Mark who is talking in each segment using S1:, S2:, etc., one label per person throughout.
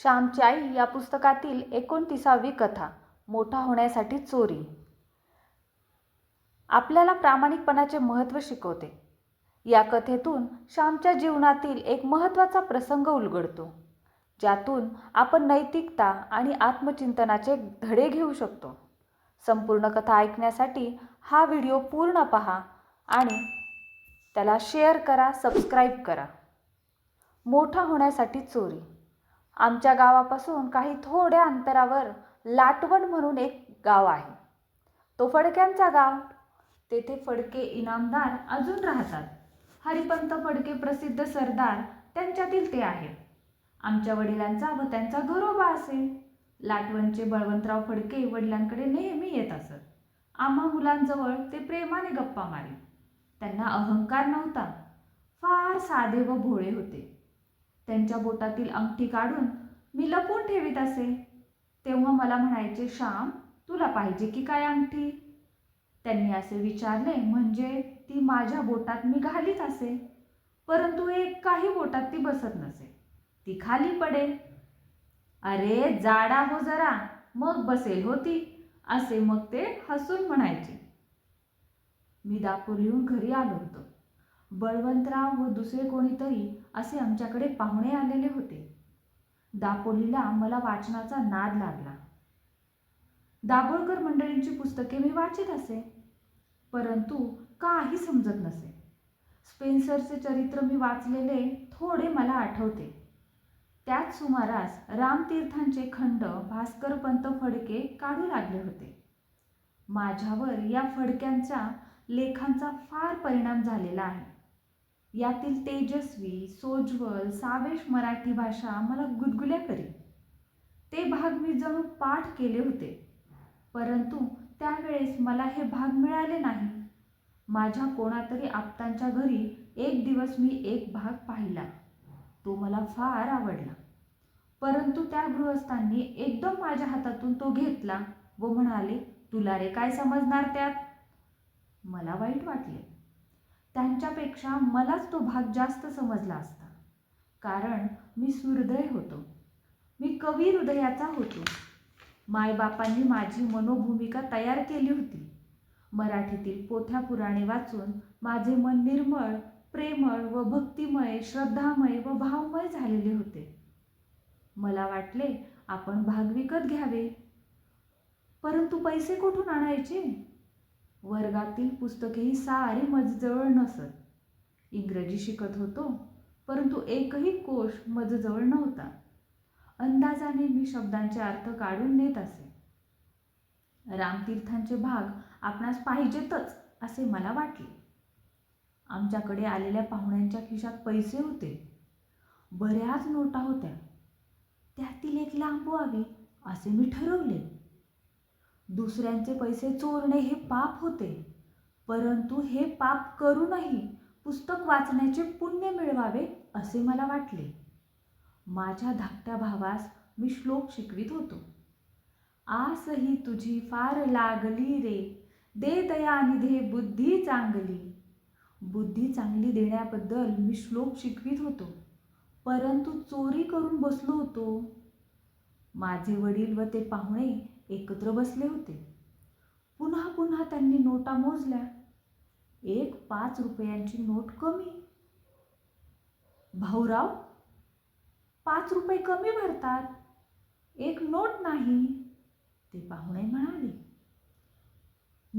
S1: श्यामची आई या पुस्तकातील एकोणतीसावी कथा मोठा होण्यासाठी चोरी आपल्याला प्रामाणिकपणाचे महत्त्व शिकवते या कथेतून श्यामच्या जीवनातील एक महत्त्वाचा प्रसंग उलगडतो ज्यातून आपण नैतिकता आणि आत्मचिंतनाचे धडे घेऊ शकतो संपूर्ण कथा ऐकण्यासाठी हा व्हिडिओ पूर्ण पहा आणि त्याला शेअर करा सबस्क्राईब करा मोठा होण्यासाठी चोरी आमच्या गावापासून काही थोड्या अंतरावर लाटवण म्हणून एक गाव आहे तो फडक्यांचा गाव तेथे फडके इनामदार अजून राहतात हरिपंत फडके प्रसिद्ध सरदार त्यांच्यातील ते आहेत आमच्या वडिलांचा व त्यांचा घरोबा असे लाटवणचे बळवंतराव फडके वडिलांकडे नेहमी येत असत आम्हा मुलांजवळ ते प्रेमाने गप्पा मारे त्यांना अहंकार नव्हता फार साधे व भोळे होते त्यांच्या बोटातील अंगठी काढून मी लपून ठेवीत असे तेव्हा मला म्हणायचे श्याम तुला पाहिजे की काय अंगठी त्यांनी असे विचारले म्हणजे ती माझ्या बोटात मी घालीत असे परंतु एक काही बोटात ती बसत नसे ती खाली पडे अरे जाडा हो जरा मग बसेल होती असे मग ते हसून म्हणायचे मी दापोर लिहून घरी आलो होतो बळवंतराव व दुसरे कोणीतरी असे आमच्याकडे पाहुणे आलेले होते दापोलीला मला वाचनाचा नाद लागला दाभोळकर मंडळींची पुस्तके मी वाचित असे परंतु काही समजत नसे स्पेन्सरचे चरित्र मी वाचलेले थोडे मला आठवते त्याच सुमारास रामतीर्थांचे खंड भास्करपंत फडके काढू लागले होते माझ्यावर या फडक्यांच्या लेखांचा फार परिणाम झालेला आहे यातील तेजस्वी सोज्वल सावेश मराठी भाषा मला गुदगुल्या करी ते भाग मी जणू पाठ केले होते परंतु त्यावेळेस मला हे भाग मिळाले नाही माझ्या कोणातरी आप्तांच्या घरी एक दिवस मी एक भाग पाहिला तो मला फार आवडला परंतु त्या गृहस्थांनी एकदम माझ्या हातातून तो घेतला व म्हणाले तुला रे काय समजणार त्यात मला वाईट वाटले त्यांच्यापेक्षा मलाच तो भाग जास्त समजला असता कारण मी सुहृदय होतो मी कवी हृदयाचा होतो मायबापांनी माझी मनोभूमिका तयार केली होती मराठीतील पोथ्या पुराणे वाचून माझे मन निर्मळ प्रेमळ व भक्तिमय श्रद्धामय व भावमय झालेले होते मला वाटले आपण भाग विकत घ्यावे परंतु पैसे कुठून आणायचे वर्गातील पुस्तकेही सारी मजजवळ नसत इंग्रजी शिकत होतो परंतु एकही कोश मजजवळ नव्हता अंदाजाने मी शब्दांचे अर्थ काढून नेत असे रामतीर्थांचे भाग आपणास पाहिजेतच असे मला वाटले आमच्याकडे आलेल्या पाहुण्यांच्या खिशात पैसे होते बऱ्याच नोटा होत्या त्यातील एक लांबवावी असे मी ठरवले दुसऱ्यांचे पैसे चोरणे हे पाप होते परंतु हे पाप करूनही पुस्तक वाचण्याचे पुण्य मिळवावे असे मला वाटले माझ्या धाकट्या भावास मी श्लोक शिकवित होतो आसही तुझी फार लागली रे दे दया निधे बुद्धी चांगली बुद्धी चांगली देण्याबद्दल मी श्लोक शिकवित होतो परंतु चोरी करून बसलो होतो माझे वडील व ते पाहुणे एकत्र बसले होते पुन्हा पुन्हा त्यांनी नोटा मोजल्या एक पाच रुपयांची नोट कमी भाऊराव पाच रुपये कमी भरतात एक नोट नाही ते पाहुणे म्हणाले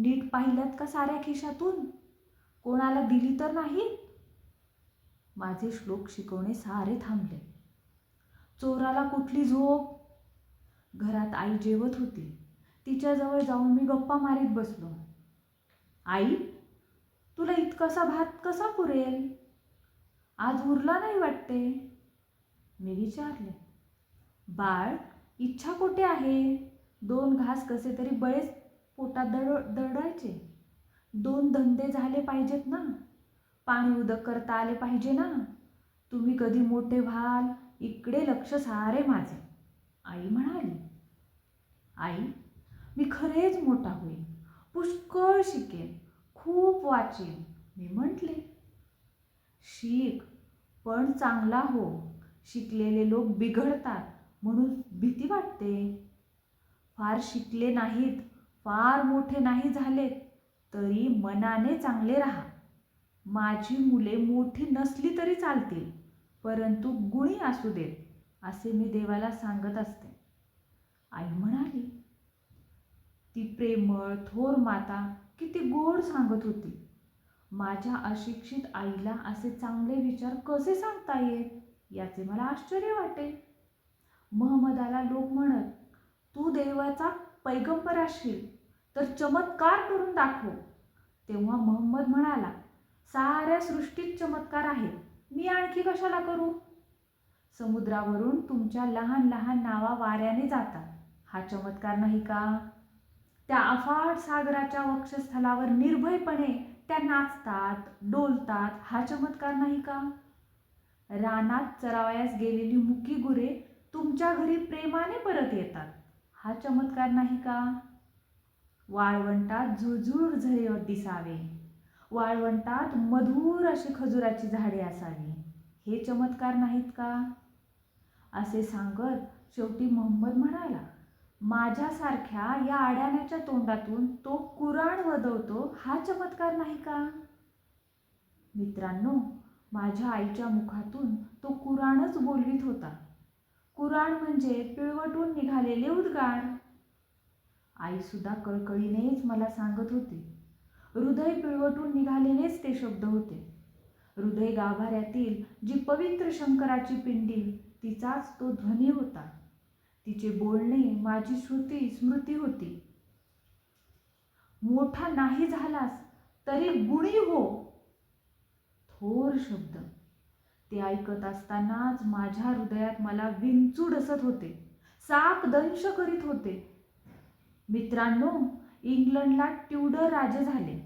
S1: नीट पाहिल्यात का साऱ्या खिशातून कोणाला दिली तर नाही माझे श्लोक शिकवणे सारे थांबले चोराला कुठली झोप घरात आई जेवत होती तिच्याजवळ जाऊन मी गप्पा मारीत बसलो आई तुला इतकासा भात कसा पुरेल आज उरला नाही वाटते मी विचारले बाळ इच्छा कुठे आहे दोन घास कसे तरी बळेच पोटात दड दडायचे दोन धंदे झाले पाहिजेत ना पाणी उदक करता आले पाहिजे ना तुम्ही कधी मोठे व्हाल इकडे लक्ष सारे माझे आई म्हणाली आई मी खरेच मोठा होईन पुष्कळ शिकेन खूप वाचेन मी म्हटले शिक पण चांगला हो शिकलेले लोक बिघडतात म्हणून भीती वाटते फार शिकले नाहीत फार मोठे नाही झाले तरी मनाने चांगले राहा माझी मुले मोठी नसली तरी चालतील परंतु गुणी असू देत असे मी देवाला सांगत असते आई म्हणाली ती प्रेमळ थोर माता किती गोड सांगत होती माझ्या अशिक्षित आईला असे चांगले विचार कसे सांगता येत याचे मला आश्चर्य वाटे महमदाला लोक म्हणत तू देवाचा पैगंबर असशील तर चमत्कार करून दाखव तेव्हा महम्मद म्हणाला साऱ्या सृष्टीत चमत्कार आहे मी आणखी कशाला करू समुद्रावरून तुमच्या लहान लहान नावा वाऱ्याने जातात हा चमत्कार नाही का त्या अफाट सागराच्या वक्षस्थलावर निर्भयपणे त्या नाचतात डोलतात हा चमत्कार नाही का रानात चरावयास गेलेली मुकी गुरे तुमच्या घरी प्रेमाने परत येतात हा चमत्कार नाही का वाळवंटात झुळझुळ झरे दिसावे वाळवंटात मधुर अशी खजुराची झाडे असावी हे चमत्कार नाहीत का असे सांगत शेवटी मोहम्मद म्हणाला माझ्यासारख्या या आड्याण्याच्या तोंडातून तो कुराण वदवतो हा चमत्कार नाही का मित्रांनो माझ्या आईच्या मुखातून तो कुराणच बोलवीत होता कुराण म्हणजे पिळवटून निघालेले उद्गार आईसुद्धा कळकळीनेच मला सांगत होती हृदय पिळवटून निघालेलेच ते शब्द होते हृदय गाभाऱ्यातील जी पवित्र शंकराची पिंडी तिचाच तो ध्वनी होता तिचे बोलणे माझी श्रुती स्मृती होती मोठा नाही झालास तरी गुणी हो थोर शब्द ते ऐकत असतानाच माझ्या हृदयात मला विंचू डसत होते साप दंश करीत होते मित्रांनो इंग्लंडला ट्युडर राजे झाले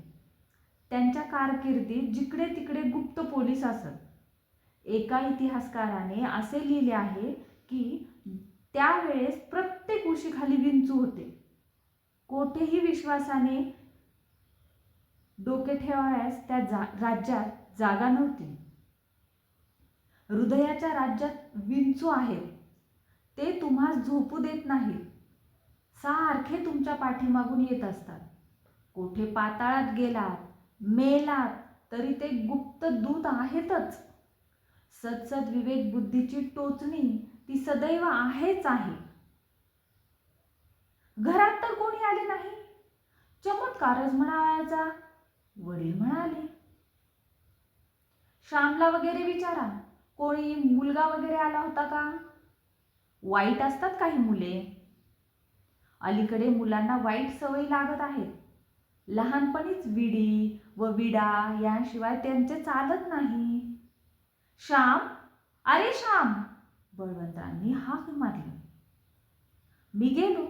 S1: त्यांच्या कारकिर्दीत जिकडे तिकडे गुप्त पोलीस असत एका इतिहासकाराने असे लिहिले आहे की त्यावेळेस प्रत्येक उशीखाली विंचू होते कोठेही विश्वासाने डोके ठेवाव्यास त्या जा राज्यात जागा नव्हती हृदयाच्या राज्यात विंचू आहेत ते तुम्हा झोपू देत नाही सारखे तुमच्या पाठीमागून येत असतात कोठे पाताळात गेलात मेलात तरी ते गुप्त दूत आहेतच सदसद विवेक बुद्धीची टोचणी ती सदैव आहेच आहे घरात तर कोणी आले नाही चमत्कारच म्हणायचा वडील म्हणाले श्यामला वगैरे विचारा कोणी मुलगा वगैरे आला होता का वाईट असतात काही मुले अलीकडे मुलांना वाईट सवय लागत आहेत लहानपणीच विडी व विडा यांशिवाय त्यांचे चालत नाही श्याम अरे श्याम बळवंतरांनी हाक मारली मी गेलो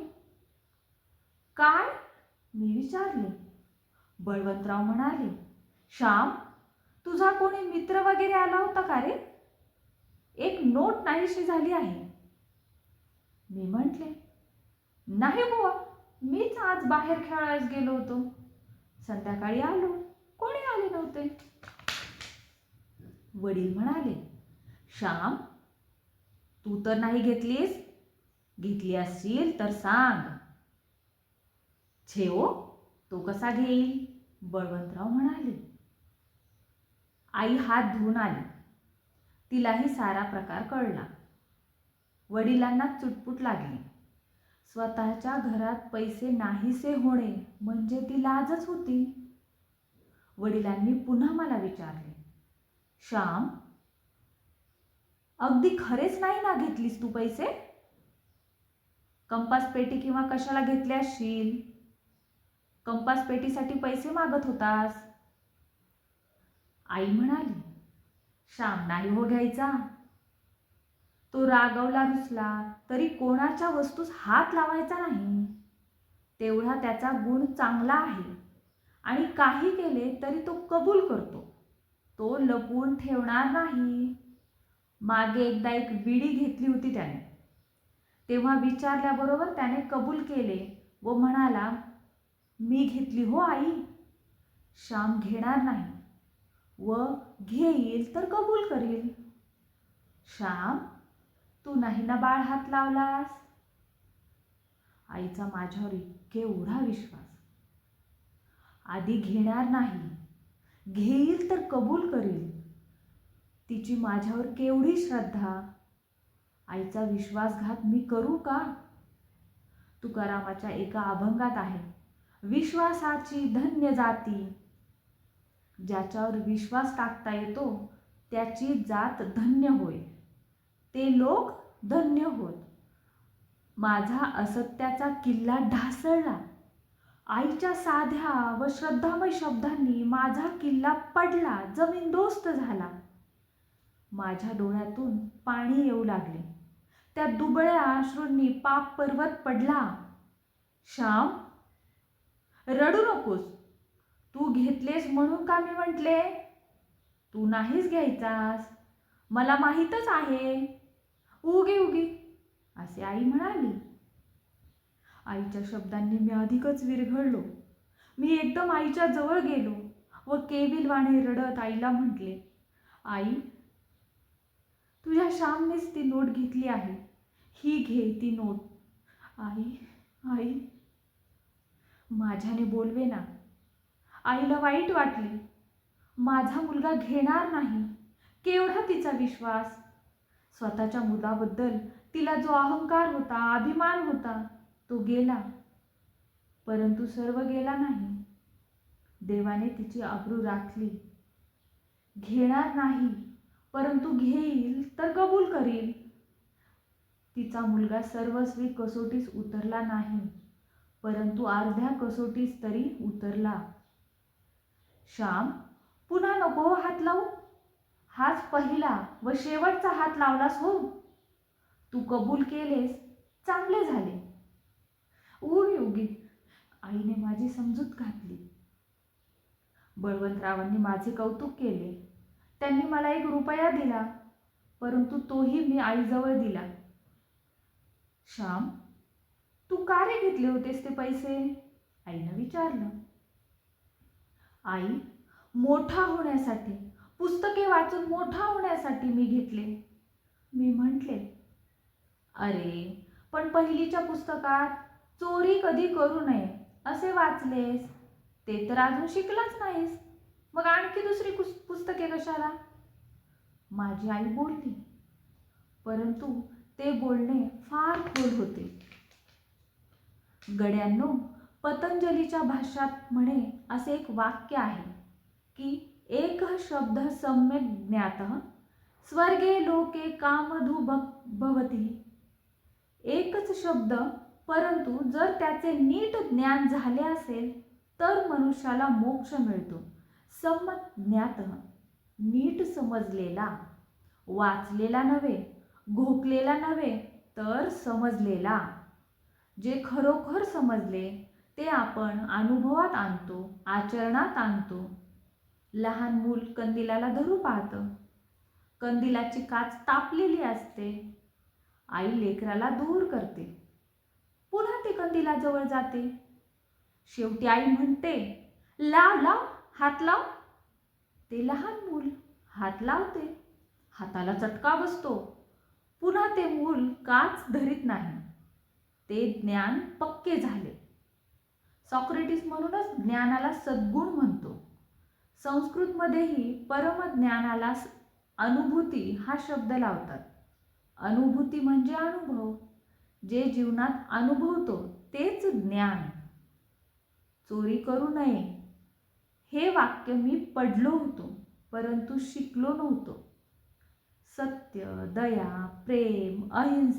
S1: काय मी विचारले बळवंतराव म्हणाले श्याम तुझा कोणी मित्र वगैरे आला होता का रे एक नोट नाहीशी झाली आहे मी म्हटले नाही बुवा मीच आज बाहेर खेळायला गेलो होतो संध्याकाळी आलो कोणी आले नव्हते वडील म्हणाले श्याम तू तर नाही घेतलीस घेतली असशील तर सांग छेओ तो कसा घेईल बळवंतराव म्हणाले आई हात धुवून आली तिलाही सारा प्रकार कळला वडिलांना चुटपुट लागली स्वतःच्या घरात पैसे नाहीसे होणे म्हणजे ती लाजच होती वडिलांनी पुन्हा मला विचारले श्याम अगदी खरेच नाही ना घेतलीस तू पैसे कंपास पेटी किंवा कशाला घेतले असशील कंपास पेटीसाठी पैसे मागत होतास आई म्हणाली श्याम नाही हो घ्यायचा तो रागवला रुसला तरी कोणाच्या वस्तूस हात लावायचा नाही तेवढा त्याचा गुण चांगला आहे आणि काही केले तरी तो कबूल करतो तो लपवून ठेवणार नाही मागे एकदा एक विडी घेतली होती त्याने तेव्हा विचारल्याबरोबर त्याने कबूल केले व म्हणाला मी घेतली हो आई श्याम घेणार नाही व घेईल तर कबूल करील श्याम तू नाही ना बाळ हात लावलास आईचा माझ्यावर इतके ओढा विश्वास आधी घेणार नाही घेईल तर कबूल करील तिची माझ्यावर केवढी श्रद्धा आईचा विश्वासघात मी करू का तुकारामाच्या एका अभंगात आहे विश्वासाची धन्य जाती ज्याच्यावर विश्वास टाकता येतो त्याची जात धन्य होय ते लोक धन्य होत माझा असत्याचा किल्ला ढासळला आईच्या साध्या व श्रद्धामय शब्दांनी माझा किल्ला पडला जमीन दोस्त झाला माझ्या डोळ्यातून पाणी येऊ लागले त्या दुबळ्या अश्रूंनी पाप पर्वत पडला श्याम रडू नकोस तू घेतलेस म्हणून का मी म्हटले तू नाहीच घ्यायचास मला माहीतच आहे उगी उगी असे आई म्हणाली आईच्या शब्दांनी मी अधिकच विरघळलो मी एकदम आईच्या जवळ गेलो व केविलवाणे रडत आईला म्हटले आई तुझ्या श्यामनेच ती नोट घेतली आहे ही घे ती नोट आई आई माझ्याने बोलवे ना आईला वाईट वाटले माझा मुलगा घेणार नाही केवढा तिचा विश्वास स्वतःच्या मुलाबद्दल तिला जो अहंकार होता अभिमान होता तो गेला परंतु सर्व गेला नाही देवाने तिची आबरू राखली घेणार नाही परंतु घेईल तर कबूल करील तिचा मुलगा सर्वस्वी कसोटीस उतरला नाही परंतु अर्ध्या कसोटीस तरी उतरला श्याम पुन्हा नको हो हात लावू हाच पहिला व शेवटचा हात लावलास हो तू कबूल केलेस चांगले झाले उगी योगी आईने माझी समजूत घातली बळवंतरावांनी माझे कौतुक केले त्यांनी मला एक रुपया दिला परंतु तोही मी आईजवळ दिला श्याम तू का रे घेतले होतेस ते पैसे आईनं विचारलं आई मोठा होण्यासाठी पुस्तके वाचून मोठा होण्यासाठी मी घेतले मी म्हटले अरे पण पहिलीच्या पुस्तकात चोरी कधी करू नये असे वाचलेस ते तर अजून शिकलंच नाहीस मग आणखी दुसरी कुस पुस्तके कशाला माझी आई बोलली परंतु ते बोलणे फार खोल होते गड्यांनो पतंजलीच्या भाषात म्हणे असे एक वाक्य आहे की एक शब्द सम्यक ज्ञात स्वर्गे लोके कामधू भवती एकच शब्द परंतु जर त्याचे नीट ज्ञान झाले असेल तर मनुष्याला मोक्ष मिळतो संमत ज्ञात नीट समजलेला वाचलेला नव्हे घोकलेला नव्हे तर समजलेला जे खरोखर समजले ते आपण अनुभवात आणतो आचरणात आणतो लहान मूल कंदिलाला धरू पाहतं कंदिलाची काच तापलेली असते आई लेकराला दूर करते पुन्हा ते कंदिलाजवळ जाते शेवटी आई म्हणते लाव लाव हात लाव ते लहान मूल हात लावते हाताला चटका बसतो पुन्हा ते मूल काच धरीत नाही ते ज्ञान पक्के झाले सॉक्रेटिस म्हणूनच ज्ञानाला सद्गुण म्हणतो संस्कृतमध्येही परमज्ञानाला अनुभूती हा शब्द लावतात अनुभूती म्हणजे अनुभव जे जीवनात अनुभवतो तेच ज्ञान चोरी करू नये हे वाक्य मी पडलो होतो परंतु शिकलो नव्हतो सत्य दया प्रेम अहिंसा